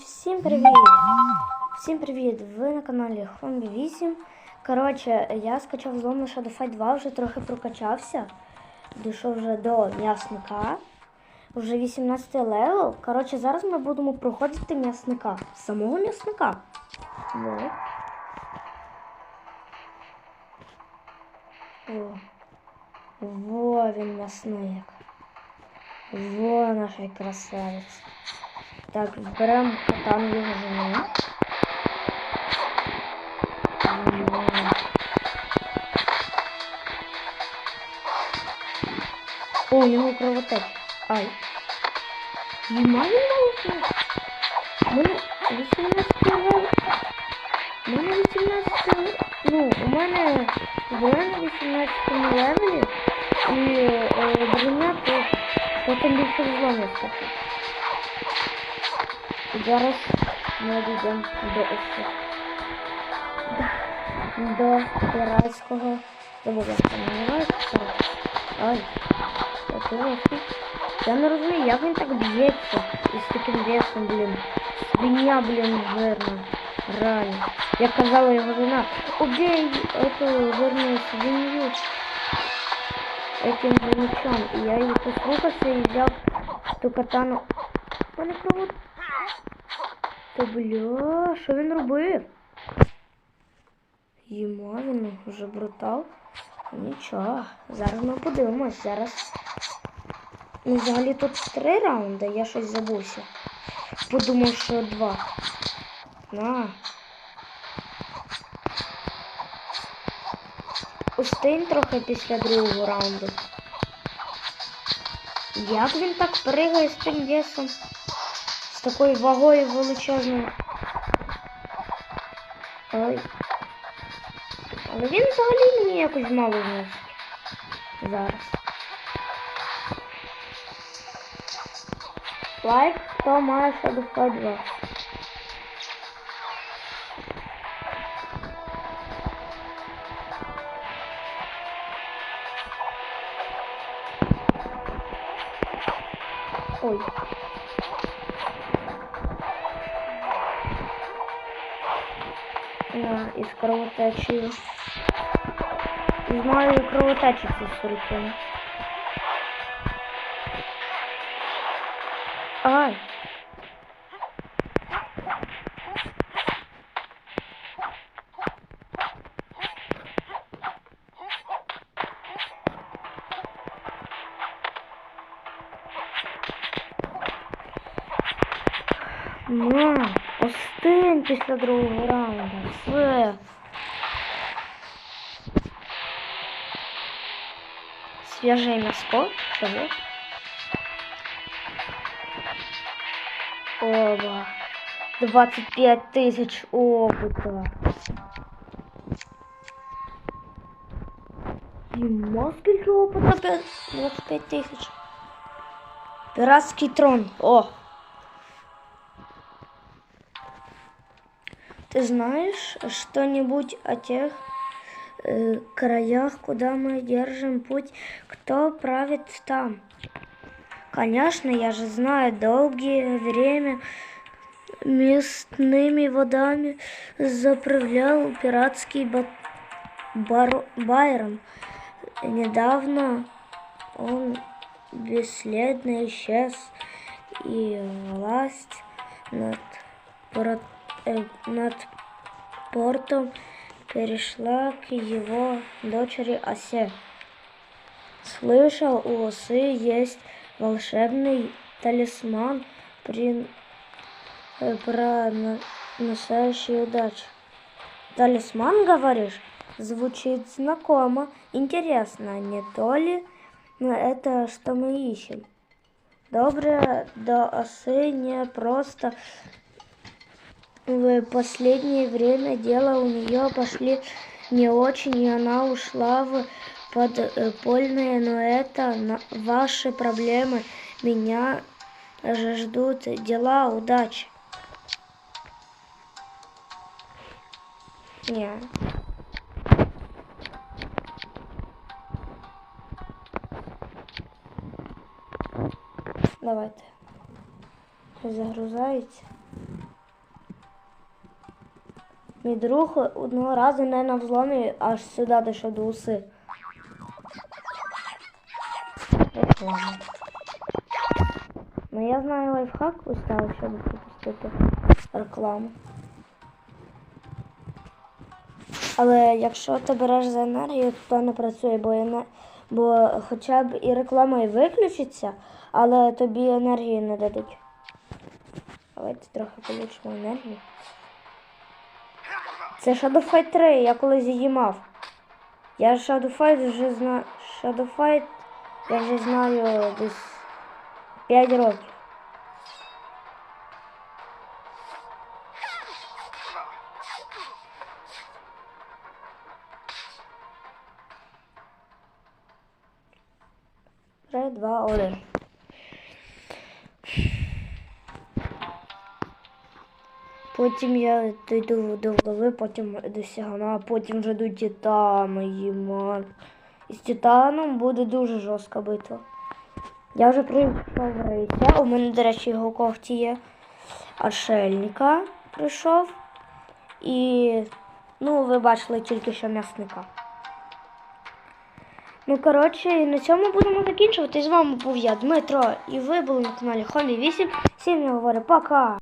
всім привіт! Всім привіт! Ви на каналі Хромбі 8. Коротше, я скачав злому Shadow Fight 2, вже трохи прокачався. Дійшов вже до м'ясника. Вже 18 левел. Коротше, зараз ми будемо проходити м'ясника. Самого м'ясника. Во. О. Во він м'ясник. Во наш красавець. Так, беремо катан його жену. О, у нього кровотеч. Ай. Нема він мене 18 левел. У мене 18 левел. Ну, у мене була на 18 левелі. І е, броня то потім більше зломів таке. Зараз ми дійдемо до ось. До піратського. Забув, як це Я не розумію, як він так б'ється із таким весом, блін. Свиня, блін, жирна. Реально. Як казала його жена, убей эту жирную свинью этим же мечом. І я її послухався і взяв ту катану. Мене провод. Та бля, що він робив? Йма, він вже брутал. Нічого, зараз ми подивимось. Зараз. Ну, взагалі тут три раунди, я щось забувся. Подумав, що два. На. Устинь трохи після другого раунду. Як він так пригає з тим весом? З такою вагою величезною. Ой. Але він взагалі мені якось мало зносить. Зараз. Лайк, хто має Shadow Fight 2. Ой. На, із кровотечею. З моєю кровотечі це сюрикин. Ай. На, остинь після другого раунду. Все. Свіже м'яско. Чого? Оба. 25 тисяч опыта. Нема скільки опыта? П'ять- 25 тисяч. Пиратский трон. О! Ты знаешь что-нибудь о тех э, краях, куда мы держим путь? Кто правит там? Конечно, я же знаю, долгие время местными водами заправлял пиратский ба- бар- Байрон. Недавно он бесследно исчез, и власть над, э, над портом перешла к его дочери Осе. Слышал, у осы есть волшебный талисман, при... э, приносящий удачу. Талисман, говоришь? Звучит знакомо. Интересно, не то ли это, что мы ищем? Доброе до осы не просто в последнее время дела у нее пошли не очень, и она ушла в подпольные, но это ваши проблемы. Меня ждут дела, удачи. Не. Давайте. Загрузається. Мій друг одного разу не на взломі аж сюди дійшов до уси. Ну я знаю лайфхак поставив, щоб пропустити рекламу. Але якщо ти береш за енергію, то не працює, бо, ене- бо хоча б і реклама і виключиться, але тобі енергії не дадуть. Давайте трохи получимо енергію. Це Shadow Fight 3, я колись її мав. Я Shadow Fight вже знаю. Shadow Fight я вже знаю десь 5 років. Три, два, один. Потім я дійду до голови, потім досягну, а потім вже до титану, їман. І з титаном буде дуже жорстка битва. Я вже прийшов рейся. У мене, до речі, його когті є. Отшельника прийшов. І, ну, ви бачили тільки що м'ясника. Ну, коротше, на цьому будемо закінчувати. З вами був я, Дмитро, і ви були на каналі Холі 8. Всім я говорю пока!